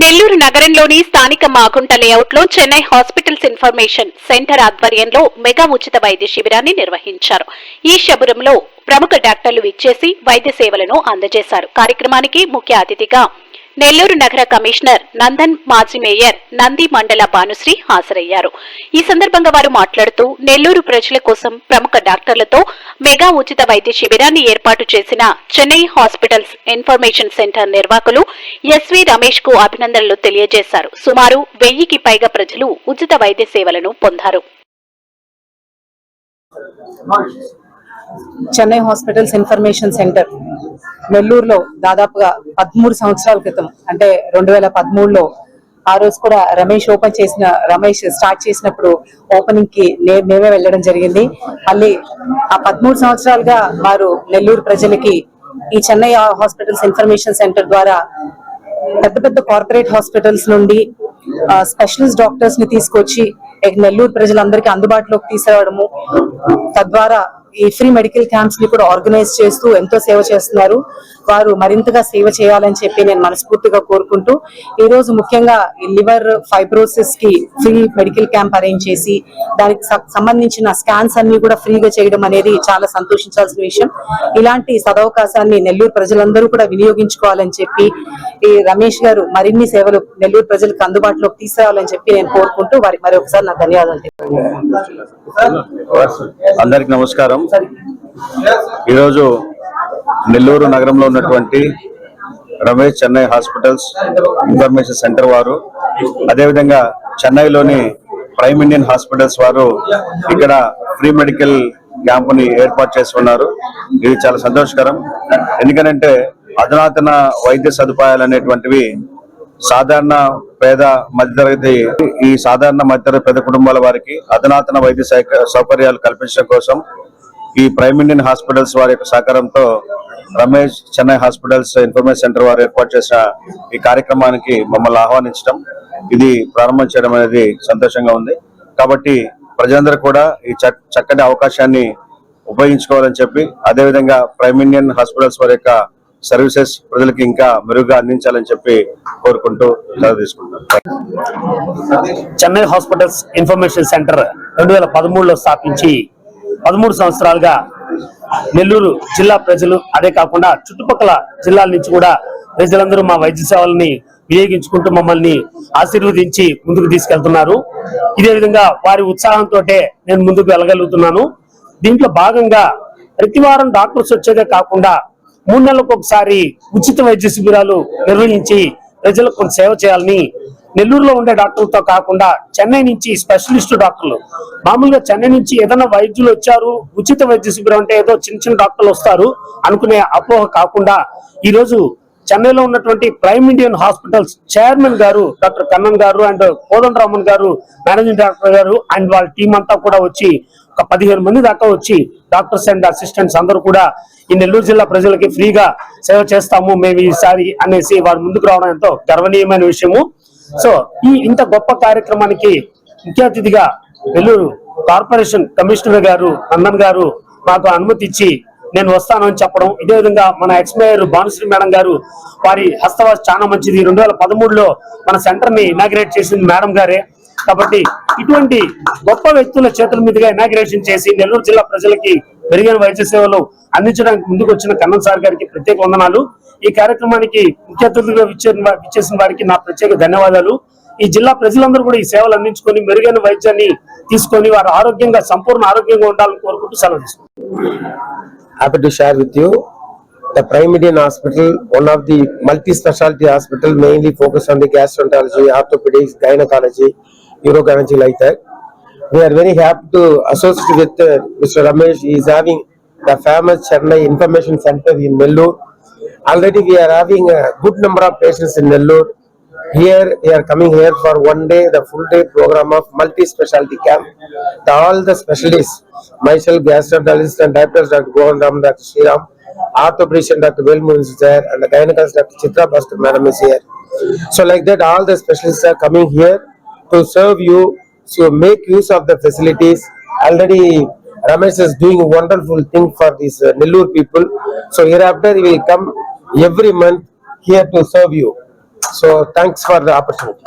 నెల్లూరు నగరంలోని స్థానిక మాగుంట లేఅవుట్లో చెన్నై హాస్పిటల్స్ ఇన్ఫర్మేషన్ సెంటర్ ఆధ్వర్యంలో మెగా ఉచిత వైద్య శిబిరాన్ని నిర్వహించారు. ఈ శిబిరంలో ప్రముఖ డాక్టర్లు విచ్చేసి వైద్య సేవలను అందజేశారు. కార్యక్రమానికి ముఖ్య అతిథిగా నెల్లూరు నగర కమిషనర్ నందన్ మాజీ మేయర్ నంది మండల భానుశ్రీ హాజరయ్యారు. ఈ సందర్భంగా వారు మాట్లాడుతూ నెల్లూరు ప్రజల కోసం ప్రముఖ డాక్టర్లతో మెగా ఉచిత వైద్య శిబిరాన్ని ఏర్పాటు చేసిన చెన్నై హాస్పిటల్స్ ఇన్ఫర్మేషన్ సెంటర్ నిర్వాహకులు ఎస్వి రమేష్కు అభినందనలు తెలియజేశారు. సుమారు వెయ్యికి పైగా ప్రజలు ఉచిత వైద్య సేవలను పొందారు. చెన్నై హాస్పిటల్స్ ఇన్ఫర్మేషన్ సెంటర్ నెల్లూరులో దాదాపుగా పదమూడు సంవత్సరాల క్రితం అంటే రెండు వేల పదమూడులో ఆ రోజు కూడా రమేష్ ఓపెన్ చేసిన రమేష్ స్టార్ట్ చేసినప్పుడు ఓపెనింగ్కి మేమే వెళ్ళడం జరిగింది. మళ్ళీ ఆ పదమూడు సంవత్సరాలుగా వారు నెల్లూరు ప్రజలకి ఈ చెన్నై హాస్పిటల్స్ ఇన్ఫర్మేషన్ సెంటర్ ద్వారా పెద్ద పెద్ద కార్పొరేట్ హాస్పిటల్స్ నుండి స్పెషలిస్ట్ డాక్టర్స్ని తీసుకొచ్చి ఇక నెల్లూరు ప్రజలందరికీ అందుబాటులోకి తీసుకురావడము తద్వారా ఈ ఫ్రీ మెడికల్ క్యాంప్స్ని కూడా ఆర్గనైజ్ చేస్తూ ఎంతో సేవ చేస్తున్నారు. వారు మరింతగా సేవ చేయాలని చెప్పి నేను మనస్ఫూర్తిగా కోరుకుంటూ ఈ రోజు ముఖ్యంగా ఈ లివర్ ఫైబ్రోసిస్కి ఫ్రీ మెడికల్ క్యాంప్ అరేంజ్ చేసి దానికి సంబంధించిన స్కాన్స్ అన్ని కూడా ఫ్రీగా చేయడం అనేది చాలా సంతోషించాల్సిన విషయం. ఇలాంటి సదవకాశాన్ని నెల్లూరు ప్రజలందరూ కూడా వినియోగించుకోవాలని చెప్పి ఈ రమేష్ గారు మరిన్ని సేవలు నెల్లూరు ప్రజలకు అందుబాటులోకి తీసుకురావాలని చెప్పి నేను కోరుకుంటూ వారికి మరి ఒకసారి నా ధన్యవాదాలు అందరికి నమస్కారం. ఈరోజు నెల్లూరు నగరంలో ఉన్నటువంటి Ramesh Chennai hospitals information centre వారు అదేవిధంగా చెన్నైలోని ప్రైమ్ ఇండియన్ హాస్పిటల్స్ వారు ఇక్కడ ఫ్రీ మెడికల్ క్యాంపుని ఏర్పాటు చేసుకున్నారు ఇది చాలా సంతోషకరం. ఎందుకనంటే అధునాతన వైద్య సదుపాయాలు అనేటువంటివి సాధారణ పేద మధ్యతరగతి ఈ సాధారణ మధ్యతరగతి పేద కుటుంబాల వారికి అధునాతన వైద్య సౌకర్యాలు కల్పించడం కోసం ఈ ప్రైమ్ ఇండియన్ హాస్పిటల్స్ వారి యొక్క సహకారంతో Ramesh Chennai hospitals information centre వారు ఏర్పాటు చేసిన ఈ కార్యక్రమానికి మమ్మల్ని ఆహ్వానించడం ఇది ప్రారంభం చేయడం అనేది సంతోషంగా ఉంది. కాబట్టి ప్రజలందరూ కూడా ఈ చక్కటి అవకాశాన్ని ఉపయోగించుకోవాలని చెప్పి అదేవిధంగా ప్రైమ్ ఇండియన్ హాస్పిటల్స్ వారి యొక్క సర్వీసెస్ ప్రజలకు ఇంకా మెరుగ్గా అందించాలని చెప్పి కోరుకుంటూ సెలవు తీసుకుంటాను చెన్నై హాస్పిటల్స్ ఇన్ఫర్మేషన్ సెంటర్ రెండు వేల పదమూడులో స్థాపించి పదమూడు సంవత్సరాలుగా నెల్లూరు జిల్లా ప్రజలు అదే కాకుండా చుట్టుపక్కల జిల్లాల నుంచి కూడా ప్రజలందరూ మా వైద్య సేవల్ని వినియోగించుకుంటూ మమ్మల్ని ఆశీర్వదించి ముందుకు తీసుకెళ్తున్నారు. ఇదే విధంగా వారి ఉత్సాహంతో నేను ముందుకు వెళ్ళగలుగుతున్నాను. దీంట్లో భాగంగా ప్రతి వారం డాక్టర్స్ వచ్చేదే కాకుండా మూడు నెలలకు ఒకసారి ఉచిత వైద్య శిబిరాలు నిర్వహించి ప్రజలకు కొంత సేవ చేయాలని నెల్లూరులో ఉండే డాక్టర్లతో కాకుండా చెన్నై నుంచి స్పెషలిస్ట్ డాక్టర్లు. మామూలుగా చెన్నై నుంచి ఏదైనా వైద్యులు వచ్చారు ఉచిత వైద్య శిబిరం అంటే ఏదో చిన్న చిన్న డాక్టర్లు వస్తారు అనుకునే అపోహ కాకుండా ఈ రోజు చెన్నైలో ఉన్నటువంటి ప్రైమ్ ఇండియన్ హాస్పిటల్స్ చైర్మన్ గారు డాక్టర్ కన్నన్ గారు అండ్ కోదండరామన్ గారు మేనేజింగ్ డాక్టర్ గారు అండ్ వాళ్ళ టీం అంతా కూడా వచ్చి ఒక పదిహేను మంది దాకా వచ్చి డాక్టర్స్ అండ్ అసిస్టెంట్స్ అందరూ కూడా ఈ నెల్లూరు జిల్లా ప్రజలకి ఫ్రీగా సేవ చేస్తాము మేము ఈసారి అనేసి వారు ముందుకు రావడం ఎంతో గర్వనీయమైన విషయము. సో ఈ ఇంత గొప్ప కార్యక్రమానికి ముఖ్య అతిథిగా నెల్లూరు కార్పొరేషన్ కమిషనర్ గారు అన్నం గారు మాకు అనుమతి ఇచ్చి నేను వస్తాను అని చెప్పడం. ఇదే విధంగా మన ఎక్స్ మేయర్ భానుశ్రీ మేడం గారు వారి హస్తవాస చాలా మంచిది. రెండు వేల పదమూడులో మన సెంటర్ని ఇనాగ్రేట్ చేసింది మేడం గారే. కాబట్టి ఇటువంటి గొప్ప వ్యక్తుల చేతుల మీదుగా ఇనాగ్రేషన్ చేసి నెల్లూరు జిల్లా ప్రజలకి మెరుగైన వైద్య సేవలు అందించడానికి ముందుకు వచ్చిన కన్నన్ సార్ గారికి ప్రత్యేక వందనాలు. ఈ కార్యక్రమానికి ముఖ్య అతిథులుగా విచ్చేసిన వారికి నా ప్రత్యేక ధన్యవాదాలు. ఈ జిల్లా ప్రజలందరూ కూడా ఈ సేవలు అందించుకొని మెరుగైన వైద్యాన్ని తీసుకొని వారు ఆరోగ్యంగా సంపూర్ణ ఆరోగ్యంగా ఉండాలని కోరుకుంటూ సెలవు happy happy to share hospital one of the multi speciality hospital mainly focus multi-specialty hospital mainly focused on the. We are very happy to associate with uh, Mr. Ramesh. He is having the famous Chennai Information Center in Nellore. Already we are having a good number of patients in Nellore. Here, we are coming here for one day, the full day program of multi-specialty camp. The, all the specialists, myself, gastroenterologist and dietitian Dr. Gohan Ram, Dr. Sriram, orthopedician Dr. Velmoon is there, and the gynecologist Dr. Chitra Bhaskar Madam is here. So like that, all the specialists are coming here to serve you, so make use of the facilities. Already Ramesh is doing a wonderful thing for these uh, people. So hereafter he will come every month here to serve you. So thanks for the opportunity.